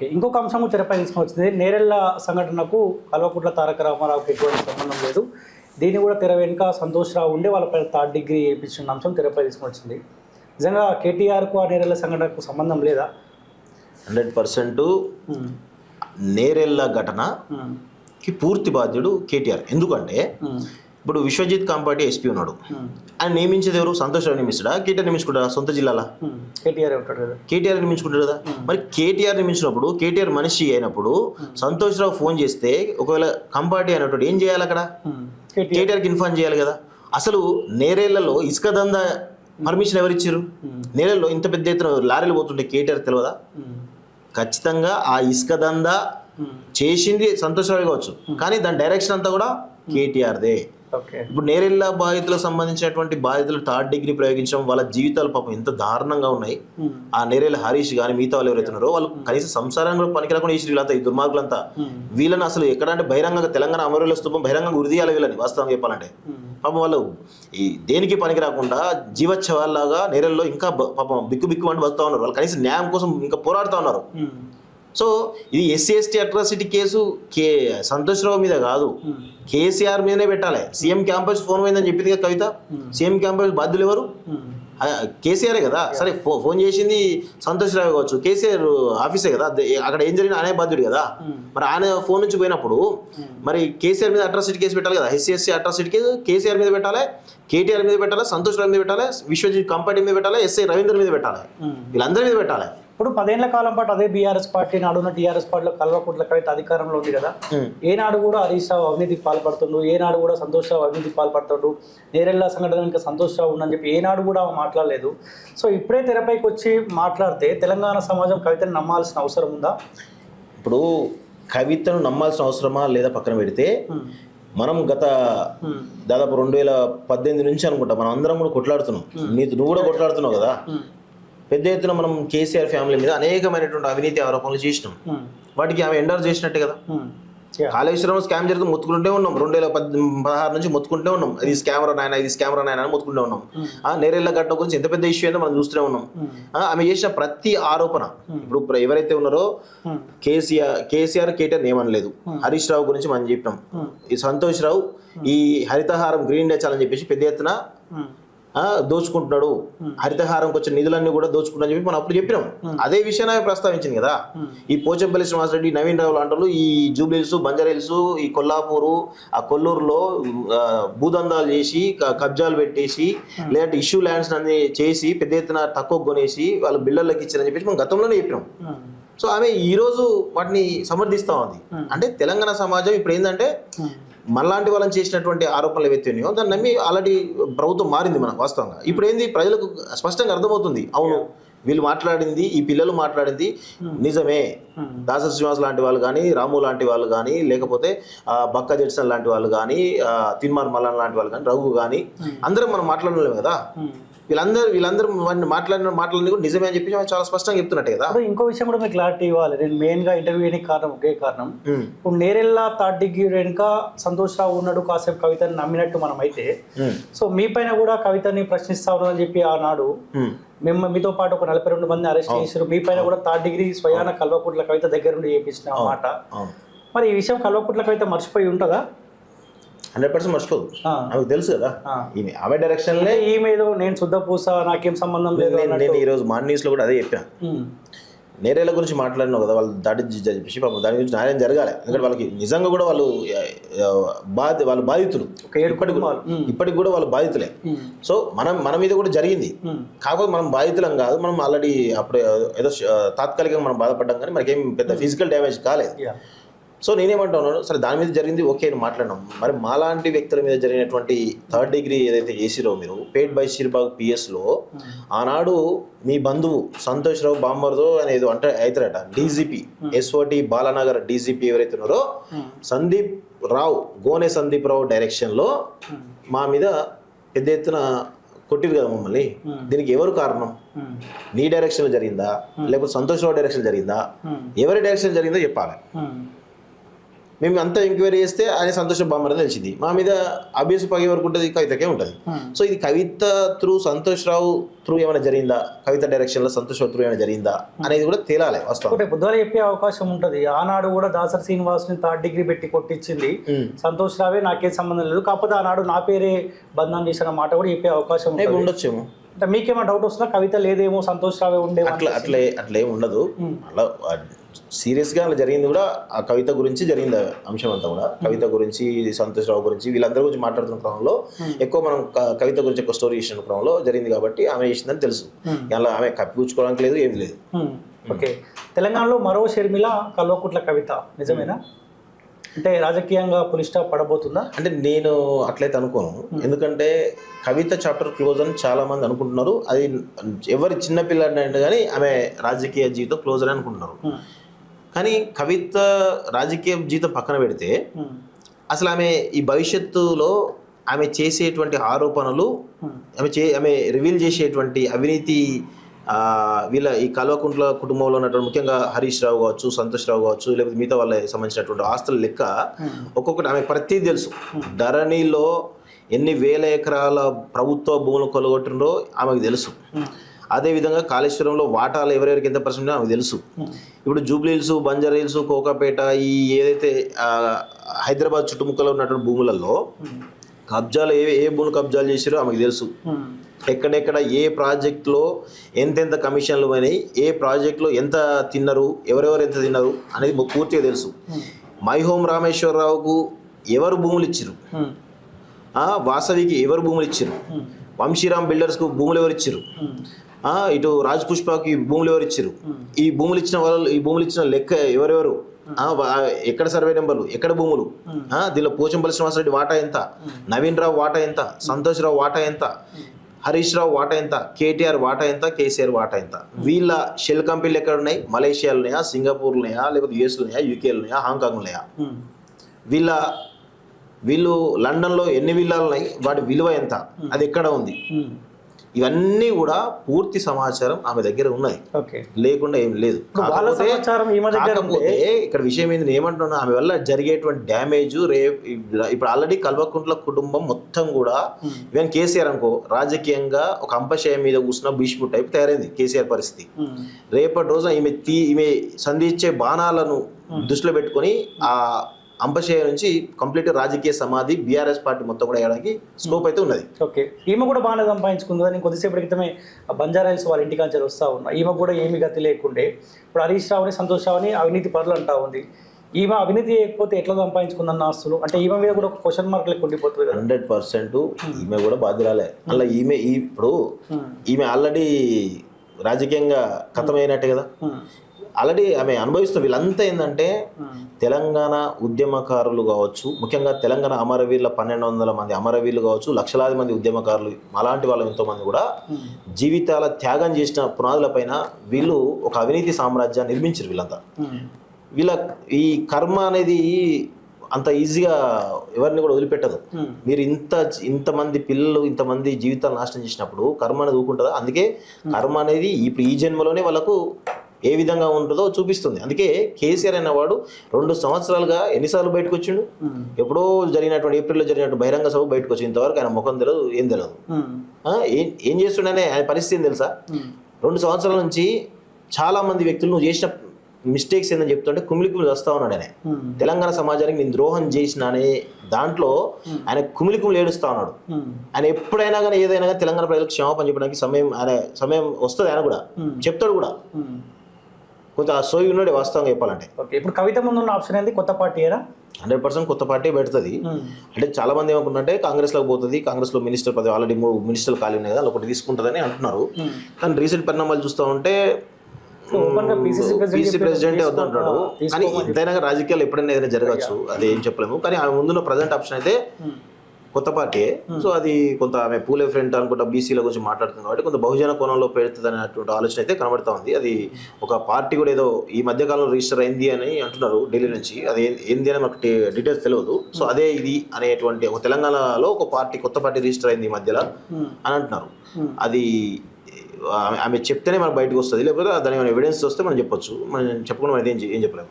ఇంకొక అంశము తెరపై తీసుకొచ్చింది నేరెళ్ళ సంఘటనకు కల్వకుట్ల తారక రామారావుకి ఎటువంటి సంబంధం లేదు. దీన్ని కూడా తెర వెనుక సంతోష్ రావు ఉండి వాళ్ళపై థర్డ్ డిగ్రీ వేయించిన అంశం తెరపై తీసుకొచ్చింది నిజంగా కేటీఆర్కు ఆ నేరెళ్ళ సంఘటనకు సంబంధం లేదా? హండ్రెడ్ పర్సెంట్ ఉమ్, నేరెళ్ళ ఘటన ఉమ్, కి పూర్తి బాధ్యుడు కేటీఆర్. ఎందుకంటే ఇప్పుడు విశ్వజిత్ కాంపాటి ఎస్పీ ఉన్నాడు. ఉమ్, ఆయన నియమించేది ఎవరు? సంతోష్ రావు నియమిస్తాడా? కేటీఆర్ నియమించుకుంటారా సొంత జిల్లాల? ఉమ్. కేటీఆర్ ఉంటాడు కదా. కేటీఆర్ నియమించుకుంటాడు కదా? మరి కేటీఆర్ నియమించినప్పుడు కేటీఆర్ మనిషి అయినప్పుడు సంతోష్ రావు ఫోన్ చేస్తే ఒకవేళ కంపాటి అయినప్పుడు ఏం చేయాలి అక్కడ? కేటీఆర్కి ఇన్ఫార్మ్ చేయాలి కదా? అసలు నేరేళ్ళలో ఇసుక దందా పర్మిషన్ ఎవరు ఇచ్చారు ఉమ్, నేరేళ్ళలో ఇంత పెద్ద ఎత్తున లారీలు పోతుంటే కేటీఆర్ తెలియదా ఖచ్చితంగా ఆ ఇసుక దందా. చేసింది సంతోష్ రావు కావచ్చు. కానీ దాని డైరెక్షన్ అంతా కూడా కేటీఆర్దే. ఇప్పుడు నేరెళ్ళ బాధితులకు సంబంధించినటువంటి బాధితులు థర్డ్ డిగ్రీ ప్రయోగించడం వాళ్ళ జీవితాలు పాపం ఎంత దారుణంగా ఉన్నాయి. ఉమ్, ఆ నేరేళ్ళ హరీష్ కానీ మిగతా వాళ్ళు ఎవరైతే ఉన్నారో వాళ్ళు కనీసం సంసారం కూడా పనికిరాకుండా చేసి వీళ్ళంతా ఈ దుర్మార్గులంతా. ఉమ్, వీళ్ళని అసలు ఎక్కడ అంటే బహిరంగంగా తెలంగాణ అమరుల స్తూపం బహిరంగంగా ఉరిదీయాలి వీళ్ళని వాస్తవం చెప్పాలంటే. పాపం వాళ్ళు ఈ దేనికి పనికి రాకుండా జీవోత్సవాల్లాగా నేరెల్లో ఇంకా పాపం బిక్కు బిక్కు అంటే బతుకుతా ఉన్నారు. వాళ్ళు కనీసం న్యాయం కోసం ఇంకా పోరాడుతూ ఉన్నారు. సో ఇది SC ST atrocity case K Santosh Rao మీద కాదు. ఉమ్, కేసీఆర్ మీదనే పెట్టాలి. సీఎం క్యాంపస్ ఫోన్ పోయిందని చెప్పింది కదా కవిత? సీఎం క్యాంపస్ బాధ్యులు ఎవరు? ఆ, కేసీఆరే కదా? సరే ఫో ఫోన్ చేసింది సంతోష్ రావు కావచ్చు. కేసీఆర్ ఆఫీసే కదా? అక్కడ ఏం జరిగినా ఆయనే బాధ్యుడు కదా? మరి ఆయన ఫోన్ నుంచి పోయినప్పుడు మరి కేసీఆర్ మీద అట్రాసిటీ కేసు పెట్టాలి కదా? SC SC atrocity case KCR మీద పెట్టాలి కేటీఆర్ మీద పెట్టాలి సంతోష్ రావు మీద పెట్టాలి విశ్వజిత్ కంపాటి మీద పెట్టాలి ఎస్ఐ రవీంద్ర మీద పెట్టాలి. వీళ్ళందరి మీద పెట్టాలి. ఇప్పుడు పదేళ్ళ కాలం పాటు అదే బీఆర్ఎస్ పార్టీ నాడున్న టీఆర్ఎస్ పార్టీలో కల్వకుట్ల కవిత అధికారంలో ఉంది కదా. ఏనాడు కూడా హరీష్ రావు అవినీతికి పాల్పడుతుండు ఏనాడు కూడా సంతోష్ రావు అవినీతికి పాల్పడుతుండు నేరెళ్ళ సంఘటన ఇంకా సంతోష్ రావు ఉందని చెప్పి ఏనాడు కూడా ఆమె మాట్లాడలేదు. సో ఇప్పుడే తెరపైకి వచ్చి మాట్లాడితే తెలంగాణ సమాజం కవితను నమ్మాల్సిన అవసరం ఉందా? ఇప్పుడు కవితను నమ్మాల్సిన అవసరమా లేదా పక్కన పెడితే మనం గత దాదాపు రెండు వేల పద్దెనిమిది నుంచి అనుకుంటా మనం అందరం కూడా కొట్లాడుతున్నాం. నీ నువ్వు కూడా కొట్లాడుతున్నావు కదా. పెద్ద ఎత్తున మనం కేసీఆర్ ఫ్యామిలీ మీద అనేకమైనటువంటి అవినీతి ఆరోపణలు చేసినాం. వాటికి ఆమె ఎండర్ చేసినట్టే కదా. కాళేశ్వరం స్కామ్ జరిగితే మొత్తుకుంటూ ఉన్నాం. రెండు వేల పద్ పదహారు నుంచి మొత్తుకుంటూ ఉన్నాం. ఇది స్కామర్ నాయన ఇది స్కామర్ నాయన అని మొత్తుకుంటూ ఉన్నాం. ఆ. నేరేళ్ళ గడ్డ గురించి ఎంత పెద్ద ఇష్యూ ఏందో మనం చూస్తూనే ఉన్నాం. ఆమె చేసిన ప్రతి ఆరోపణ. ఇప్పుడు ఎవరైతే ఉన్నారో కేసీఆర్ కేసీఆర్ కేటీఆర్ ఏమనలేదు. హరీష్ రావు గురించి మనం చెప్పినాం. ఈ సంతోష్ రావు ఈ హరితహారం గ్రీన్ డే చాలని చెప్పేసి పెద్ద ఎత్తున దోచుకుంటున్నాడు. హరితహారంకి వచ్చిన నిధులన్నీ కూడా దోచుకుంటున్నా చెప్పి మనం అప్పుడు చెప్పినాం. అదే విషయాన్ని ప్రస్తావించింది కదా. ఈ పోచంపల్లి శ్రీనివాసరెడ్డి నవీన్ రావు లాంటి వాళ్ళు ఈ జూబ్లీహిల్స్ బంజారాహిల్స్ ఈ కొల్లాపూరు ఆ కొల్లూరులో భూదందాలు చేసి కబ్జాలు పెట్టేసి లేదంటే ఇష్యూ ల్యాండ్స్ అన్ని చేసి పెద్ద ఎత్తున తక్కువ కొనేసి వాళ్ళు బిల్డర్లకు ఇచ్చారని చెప్పేసి మనం గతంలోనే చెప్పినాం. సో ఆమె ఈ రోజు వాటిని సమర్థిస్తా ఉంది. అంటే తెలంగాణ సమాజం ఇప్పుడు ఏంటంటే మనలాంటి వాళ్ళని చేసినటువంటి ఆరోపణలు ఏవైతే దాన్ని నమ్మి ఆల్రెడీ ప్రభుత్వం మారింది మనకు వాస్తవంగా. ఇప్పుడు ఏంది ప్రజలకు స్పష్టంగా అర్థమవుతుంది. అవును. వీళ్ళు మాట్లాడింది ఈ పిల్లలు మాట్లాడింది నిజమే Hmm. దాసరి శ్రీనివాస్ లాంటి వాళ్ళు కానీ రాము లాంటి వాళ్ళు కానీ లేకపోతే బక్క జడ్సన్ లాంటి వాళ్ళు కానీ తిన్మార్ మల్లన్ లాంటి వాళ్ళు కానీ రఘు కానీ అందరం మనం మాట్లాడలేము కదా. వీళ్ళందరూ వీళ్ళందరూ మాట్లాడిన మాటలన్నీ కూడా నిజమే అని చెప్పి చాలా స్పష్టంగా చెప్తున్నట్టే కదా ఇంకో విషయం కూడా మీకు క్లారిటీ ఇవ్వాలి నేను మెయిన్గా ఇంటర్వ్యూకి కారణం ఒకే కారణం Hmm. ఇప్పుడు నేరెళ్ళ థర్డ్ డిగ్రీ వెనుక సంతోష్ రావు ఉన్నాడు కాసేపు కవితని నమ్మినట్టు మనం అయితే Hmm. సో మీ పైన కూడా కవితని ప్రశ్నిస్తా ఉన్నారని చెప్పి ఆనాడు Hmm. మేము మీతో పాటు ఒక నలభై రెండు మంది అరెస్ట్ చేశారు మీ పైన కూడా థర్డ్ డిగ్రీ స్వయాన కల్వకుట్ల కవిత దగ్గర నుండి చేపించిన మాట. మరి ఈ విషయం కల్వకుట్ల కవిత మర్చిపోయి ఉంటుందా? హండ్రెడ్ పర్సెంట్ మర్చిపోదు. నాకు తెలుసు కదా. ఈమె ఆమె డైరెక్షన్లే ఈమె ఏదో నేను శుద్ధ పూస నాకేం సంబంధం లేదు నేను ఈరోజు మార్నింగ్ న్యూస్లో కూడా అదే చెప్పాను. నేరేళ్ళ గురించి మాట్లాడినావు కదా వాళ్ళు దాడి చెప్పేసి పాపం దాని గురించి న్యాయం జరగాలి. ఎందుకంటే వాళ్ళకి నిజంగా కూడా వాళ్ళు బాధ వాళ్ళు బాధితులు. ఇప్పటికి ఇప్పటికి కూడా వాళ్ళు బాధితులే. సో మనం మన మీద కూడా జరిగింది. కాకపోతే మనం బాధితులం కాదు మనం ఆల్రెడీ అప్పుడు ఏదో తాత్కాలికంగా మనం బాధపడ్డాం కానీ మనకేం పెద్ద ఫిజికల్ డ్యామేజ్ కాలేదు. సో నేనేమంటున్నాను సరే దాని మీద జరిగింది ఓకే అని మాట్లాడినాం. మరి మాలాంటి వ్యక్తుల మీద జరిగినటువంటి థర్డ్ డిగ్రీ ఏదైతే చేసిరో మీరు పేట్ బై షిర్బాగ్ పిఎస్లో ఆనాడు మీ బంధువు సంతోష్ రావు బాంబర్దో అని ఏదో అంటే అవుతారట డీజీపీ ఎస్ఓటి బాలానగర్ డీజీపీ ఎవరైతే ఉన్నారో ఉమ్, సందీప్ రావు గోనె సందీప్ రావు డైరెక్షన్లో మా మీద పెద్ద ఎత్తున కొట్టిరు కదా మమ్మల్ని. Hmm. దీనికి ఎవరు కారణం? నీ డైరెక్షన్లో జరిగిందా? లేకపోతే సంతోష్ రావు డైరెక్షన్ జరిగిందా? ఎవరి డైరెక్షన్ జరిగిందో చెప్పాలి. మేము అంతా ఎంక్వైరీ చేస్తే ఆయన సంతోష బామ్మర్ అని తెలిసింది. మా మీద అభ్యస పగే వరకు ఉంటుంది కవితకే ఉంటుంది. సో ఇది కవిత త్రూ సంతోష్ రావు త్రూ ఏమైనా జరిగిందా? కవిత డైరెక్షన్లో సంతోష్ రావు త్రూ ఏమైనా జరిగిందా? అనేది కూడా తేలాలి ఒకటి బుధవార చెప్పే అవకాశం ఉంటది. ఆనాడు కూడా దాసరి శ్రీనివాస్ని థర్డ్ డిగ్రీ పెట్టి కొట్టించింది. సంతోష్ రావే నాకేం సంబంధం లేదు. కాకపోతే ఆనాడు నా పేరే బంధం చేసిన మాట కూడా చెప్పే అవకాశం ఉండొచ్చేమో. అంటే మీకేమైనా డౌట్ వస్తుందా కవిత లేదేమో సంతోష్ రావే ఉండేమో అట్లా అట్లే అట్లా ఉండదు. అలా సీరియస్గా అలా జరిగింది కూడా ఆ కవిత గురించి జరిగింది అంశం అంతా కూడా. కవిత గురించి సంతోష్ రావు గురించి వీళ్ళందరి గురించి మాట్లాడుతున్న క్రమంలో ఎక్కువ మనం కవిత గురించి ఎక్కువ స్టోరీ చేసిన క్రమంలో జరిగింది కాబట్టి ఆమె చేసిందని తెలుసు. అలా ఆమె కప్పిపుచ్చుకోవడానికి లేదు ఏమి లేదు. ఓకే. తెలంగాణలో మరో షర్మిల కల్వకుట్ల కవిత నిజమేనా? అంటే రాజకీయంగా పులి స్టాప్ పడబోతుందా? అంటే నేను అట్లయితే అనుకోను. ఎందుకంటే కవిత చాప్టర్ క్లోజ్ అని చాలా మంది అనుకుంటున్నారు. అది ఎవరి చిన్న పిల్లాడిని అంటే కానీ ఆమె రాజకీయ జీవితం క్లోజ్ అని అనుకుంటున్నారు. కానీ కవిత రాజకీయ జీవితం పక్కన పెడితే. అసలు ఆమె ఈ భవిష్యత్తులో ఆమె చేసేటువంటి ఆరోపణలు. ఆమె చే ఆమె రివీల్ చేసేటువంటి అవినీతి వీళ్ళ ఈ కల్వకుంట్ల కుటుంబంలో ఉన్నటువంటి ముఖ్యంగా హరీష్ రావు కావచ్చు సంతోష్ రావు కావచ్చు లేకపోతే మిగతా వాళ్ళకి సంబంధించినటువంటి ఆస్తుల లెక్క ఒక్కొక్కటి ఆమె ప్రతిదీ తెలుసు. ధరణిలో ఎన్ని వేల ఎకరాల ప్రభుత్వ భూములు కొలగొట్టినరో ఆమెకు తెలుసు. అదేవిధంగా కాళేశ్వరంలో వాటాలు ఎవరెవరికి ఎంత పర్సెంట్ ఆమెకు తెలుసు. ఇప్పుడు జూబ్లీ హిల్స్ బంజారా హిల్స్ కోకాపేట ఈ ఏదైతే హైదరాబాద్ చుట్టుముక్కలో ఉన్నటువంటి భూములలో కబ్జాలు ఏ ఏ భూములు కబ్జాలు చేసారో ఆమెకు తెలుసు. ఎక్కడెక్కడ ఏ ప్రాజెక్ట్లో ఎంతెంత కమిషన్లు పోయినాయి ఏ ప్రాజెక్ట్లో ఎంత తిన్నారు ఎవరెవరు ఎంత తిన్నారు అనేది పూర్తిగా తెలుసు. మై హోమ్ రామేశ్వరరావుకు ఎవరు భూములు ఇచ్చారు వాసవికి ఎవరు భూములు ఇచ్చారు. వంశీరామ్ బిల్డర్స్కు భూములు ఎవరు ఇచ్చారు ఇటు రాజ్ పుష్పకి భూములు ఎవరు ఇచ్చారు ఈ భూములు ఇచ్చిన వాళ్ళు ఈ భూములు ఇచ్చిన లెక్క ఎవరెవరు? ఎక్కడ సర్వే నెంబర్లు? ఎక్కడ భూములు? దీనిలో పోచంపల్లి శ్రీనివాసరెడ్డి వాటా ఎంత? నవీన్ రావు వాటా ఎంత? సంతోష్ రావు వాటా ఎంత? హరీష్ రావు వాటా ఎంత? కేటీఆర్ వాటా ఎంత? కేసీఆర్ వాటా ఎంత? వీళ్ళ షెల్ కంపెనీలు ఎక్కడ ఉన్నాయి? మలేషియాలో ఉన్నాయా? సింగపూర్ ఉన్నాయా? లేకపోతే యుఎస్లో ఉన్నాయా? యూకేలో ఉన్నాయా? హాంకాంగ్ ఉన్నాయా. వీళ్ళ వీళ్ళు లండన్లో ఎన్ని విల్లాలు ఉన్నాయి? వాటి విలువ ఎంత? అది ఎక్కడ ఉంది. ఇవన్నీ కూడా పూర్తి సమాచారం ఆమె దగ్గర ఉన్నది ఓకే. లేకుండా ఏం లేదు. కాకపోతే ఇక్కడ విషయం ఏంది నేను ఏమంటున్నా ఆమె వల్ల జరిగేటువంటి డ్యామేజ్ రేపు ఇప్పుడు ఆల్రెడీ కల్వకుంట్ల కుటుంబం మొత్తం కూడా ఈవెన్ కేసీఆర్ అనుకో రాజకీయంగా ఒక అంపశయం మీద కూర్చున్న భీష్ముడు టైప్ తయారైంది కేసీఆర్ పరిస్థితి. హ్మ్. రేపటి రోజున ఈమె తీ ఈమె సంధించే బాణాలను దృష్టిలో పెట్టుకొని ఆ అంపశయ నుంచి కంప్లీట్ రాజకీయ సమాధి బీఆర్ఎస్ పార్టీ మొత్తం కూడా వేయడానికి స్కోప్ అయితే ఉన్నది. ఓకే. ఈమె కూడా బాగానే సంపాదించుకుంది నేను కొద్దిసేపటి క్రితమే ఆ బంజారా హిల్స్ వాళ్ళ ఇంటికి నుంచి వస్తా ఉన్నా. ఈమె కూడా ఏమి గతి లేకుండే. ఇప్పుడు హరీష్ రావుని సంతోష్ రావుని అవినీతి పరులు అంటా ఉంది. ఈమె అవినీతి చేయకపోతే ఎట్లా సంపాదించుకుందన్న ఆస్తులు? అంటే ఈమె మీద కూడా ఒక క్వశ్చన్ మార్క్ లెక్క ఉండిపోతుంది కదా. హండ్రెడ్ పర్సెంట్ ఈమె కూడా బాధ్యురాలే. అలా ఈమె ఈ ఇప్పుడు హ్మ్. ఈమె ఆల్రెడీ రాజకీయంగా కథమైనట్టే కదా. ఆల్రెడీ ఆమె అనుభవిస్తున్న వీళ్ళంతా ఏంటంటే. తెలంగాణ ఉద్యమకారులు కావచ్చు ముఖ్యంగా తెలంగాణ అమరవీరుల పన్నెండు వందల మంది అమరవీరులు కావచ్చు లక్షలాది మంది ఉద్యమకారులు అలాంటి వాళ్ళు ఎంతోమంది కూడా. జీవితాల త్యాగం చేసిన పునాదులపైన వీళ్ళు ఒక అవినీతి సామ్రాజ్యాన్ని నిర్మించారు వీళ్ళంతా. వీళ్ళ ఈ కర్మ అనేది అంత ఈజీగా ఎవరిని కూడా వదిలిపెట్టదు. మీరు ఇంత ఇంతమంది పిల్లలు ఇంతమంది జీవితాలు నాశనం చేసినప్పుడు కర్మ అనేది ఊకుంటుందా అందుకే కర్మ అనేది ఇప్పుడు ఈ జన్మలోనే వాళ్ళకు ఏ విధంగా ఉంటుందో చూపిస్తుంది. అందుకే కేసీఆర్ అనేవాడు రెండు సంవత్సరాలుగా ఎన్నిసార్లు బయటకు వచ్చిండు. ఎప్పుడో జరిగినటువంటి ఏప్రిల్లో జరిగినటువంటి బహిరంగ సభ బయటకు వచ్చి ఇంతవరకు ఆయన ముఖం తెలియదు ఏం తెలియదు ఏం ఏం చేస్తుండనే ఆయన పరిస్థితి ఏం తెలుసా. రెండు సంవత్సరాల నుంచి చాలా మంది వ్యక్తులు నువ్వు చేసిన మిస్టేక్స్ ఏందని చెప్తుంటే కుమిలి కుమిలి వస్తా ఉన్నాడు ఆయన. తెలంగాణ సమాజానికి నేను ద్రోహం చేసిన అనే దాంట్లో ఆయన కుమిలి కుమిలి ఏడుస్తా ఉన్నాడు. ఆయన ఎప్పుడైనా కానీ ఏదైనా కానీ తెలంగాణ ప్రజలకు క్షమాపణ చెప్పడానికి సమయం ఆయన సమయం వస్తుంది ఆయన కూడా. చెప్తాడు కూడా. కొంత ఆ సోయి ఉన్నాడు వాస్తవంగా చెప్పాలంటే. ఓకే ఇప్పుడు కవిత ముందు ఉన్న ఆప్షన్ ఏంది? కొత్త పార్టీ ఏనా? హండ్రెడ్ పర్సెంట్ కొత్త పార్టీ పెడుతుంది. అంటే చాలా మంది ఏమనుకుంటుంటే కాంగ్రెస్లోకి పోతుంది కాంగ్రెస్లో మినిస్టర్ పదవి ఆల్రెడీ మూడు మినిస్టర్లు ఖాళీ ఉన్నాయి కదా ఒకటి తీసుకుంటుందని అంటున్నారు. కానీ రీసెంట్ పరిణామాలు చూస్తూ ఉంటే ప్రెసిడెంట్ ప్రెసిడెంటే తీసుకో- వద్దంటాడు కానీ ఎంతైనా రాజకీయాలు ఎప్పుడైనా ఏదైనా జరగచ్చు అది ఏం చెప్పలేము. కానీ ఆమె ముందున్న ప్రజెంట్ ఆప్షన్ అయితే. కొత్త పార్టీ సో అది కొంత ఆమె పూలే ఫ్రంట్ అనుకుంటా బీసీల గురించి మాట్లాడుతుంది కాబట్టి కొంత బహుజన కోణంలో పెడుతుంది అనేటువంటి ఆలోచన అయితే కనబడతా ఉంది. అది ఒక పార్టీ కూడా ఏదో ఈ మధ్య కాలంలో రిజిస్టర్ అయింది అని అంటున్నారు ఢిల్లీ నుంచి. అది ఏంది అని మాకు డీటెయిల్స్ తెలియదు సో అదే ఇది అనేటువంటి ఒక తెలంగాణలో ఒక పార్టీ కొత్త పార్టీ రిజిస్టర్ అయింది ఈ మధ్యలో హ్మ్. అని అంటున్నారు. Hmm. అది ఆమె- చెప్తేనే మనకు బయటకు వస్తుంది. లేకపోతే దాని ఏమైనా ఎవిడెన్స్ వస్తే మనం చెప్పొచ్చు. మనం చెప్పకుండా మనం ఏం ఏం చెప్పలేము.